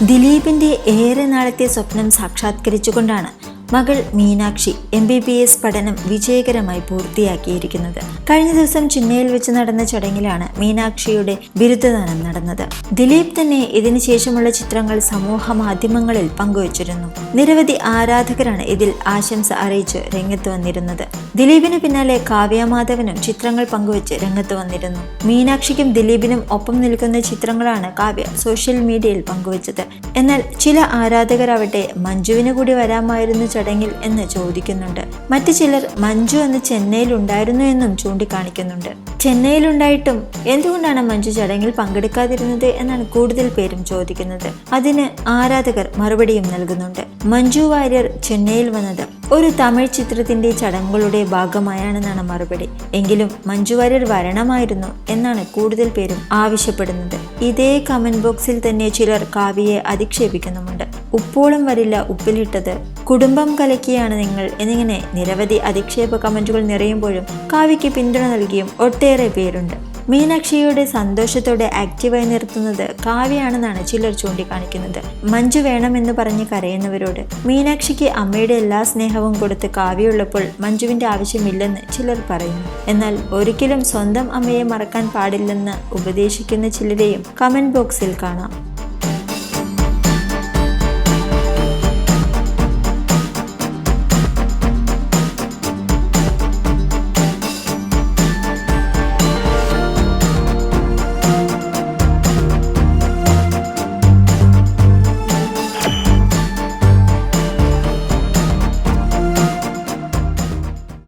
ദിലീപിന്റെ ഏറെ നാളത്തെ സ്വപ്നം സാക്ഷാത്കരിച്ചുകൊണ്ടാണ് മകൾ Meenakshi M B B S പഠനം വിജയകരമായി പൂർത്തിയാക്കിയിരിക്കുന്നത്. കഴിഞ്ഞ ദിവസം ചെന്നൈയിൽ വെച്ച് നടന്ന ചടങ്ങിലാണ് മീനാക്ഷിയുടെ ബിരുദദാനം നടന്നത്. ദിലീപ് തന്നെ ഇതിനുശേഷമുള്ള ചിത്രങ്ങൾ സമൂഹ മാധ്യമങ്ങളിൽ പങ്കുവച്ചിരുന്നു. നിരവധി ആരാധകരാണ് ഇതിൽ ആശംസ അറിയിച്ച് രംഗത്ത് വന്നിരുന്നത്. ദിലീപിന് പിന്നാലെ കാവ്യമാധവനും ചിത്രങ്ങൾ പങ്കുവച്ച് രംഗത്ത് വന്നിരുന്നു. മീനാക്ഷിക്കും ദിലീപിനും ഒപ്പം നിൽക്കുന്ന ചിത്രങ്ങളാണ് കാവ്യ സോഷ്യൽ മീഡിയയിൽ പങ്കുവച്ചത്. എന്നാൽ ചില ആരാധകരാവട്ടെ മഞ്ജുവിന് കൂടി വരാമായിരുന്നു ചടങ്ങിൽ എന്ന് ചോദിക്കുന്നുണ്ട്. മറ്റു ചിലർ മഞ്ജു അന്ന് ചെന്നൈയിൽ ഉണ്ടായിരുന്നു എന്നും ചൂണ്ടിക്കാണിക്കുന്നുണ്ട്. ചെന്നൈയിലുണ്ടായിട്ടും എന്തുകൊണ്ടാണ് മഞ്ജു ചടങ്ങിൽ പങ്കെടുക്കാതിരുന്നത് എന്നാണ് കൂടുതൽ പേരും ചോദിക്കുന്നത്. അതിന് ആരാധകർ മറുപടിയും നൽകുന്നുണ്ട്. മഞ്ജു വാര്യർ ചെന്നൈയിൽ വന്നത് ഒരു തമിഴ് ചിത്രത്തിന്റെ ചടങ്ങുകളുടെ ഭാഗമായാണെന്നാണ് മറുപടി. എങ്കിലും മഞ്ജു വാര്യർ വരണമായിരുന്നു എന്നാണ് കൂടുതൽ പേരും ആവശ്യപ്പെടുന്നത്. ഇതേ കമന്റ് ബോക്സിൽ തന്നെ ചിലർ കാവ്യയെ അധിക്ഷേപിക്കുന്നുമുണ്ട്. ഉപ്പോളം വരില്ല ഉപ്പിലിട്ടത്. കുടുംബം കലക്കിയാണ് നിങ്ങൾ എന്നിങ്ങനെ നിരവധി അധിക്ഷേപ കമന്റുകൾ നിറയുമ്പോഴും കാവ്യയ്ക്ക് പിന്തുണ നൽകിയും ഒട്ടേറെ പേരുണ്ട്. മീനാക്ഷിയുടെ സന്തോഷത്തോടെ ആക്റ്റീവായി നിർത്തുന്നത് കാവ്യയാണെന്നാണ് ചിലർ ചൂണ്ടിക്കാണിക്കുന്നത്. മഞ്ജു വേണമെന്ന് പറഞ്ഞ് കരയുന്നവരോട് മീനാക്ഷിക്ക് അമ്മയുടെ എല്ലാ സ്നേഹവും കൊടുത്ത് കാവ്യയുള്ളപ്പോൾ മഞ്ജുവിന്റെ ആവശ്യമില്ലെന്ന് ചിലർ പറയുന്നു. എന്നാൽ ഒരിക്കലും സ്വന്തം അമ്മയെ മറക്കാൻ പാടില്ലെന്ന് ഉപദേശിക്കുന്ന ചിലരെയും കമന്റ് ബോക്സിൽ കാണാം.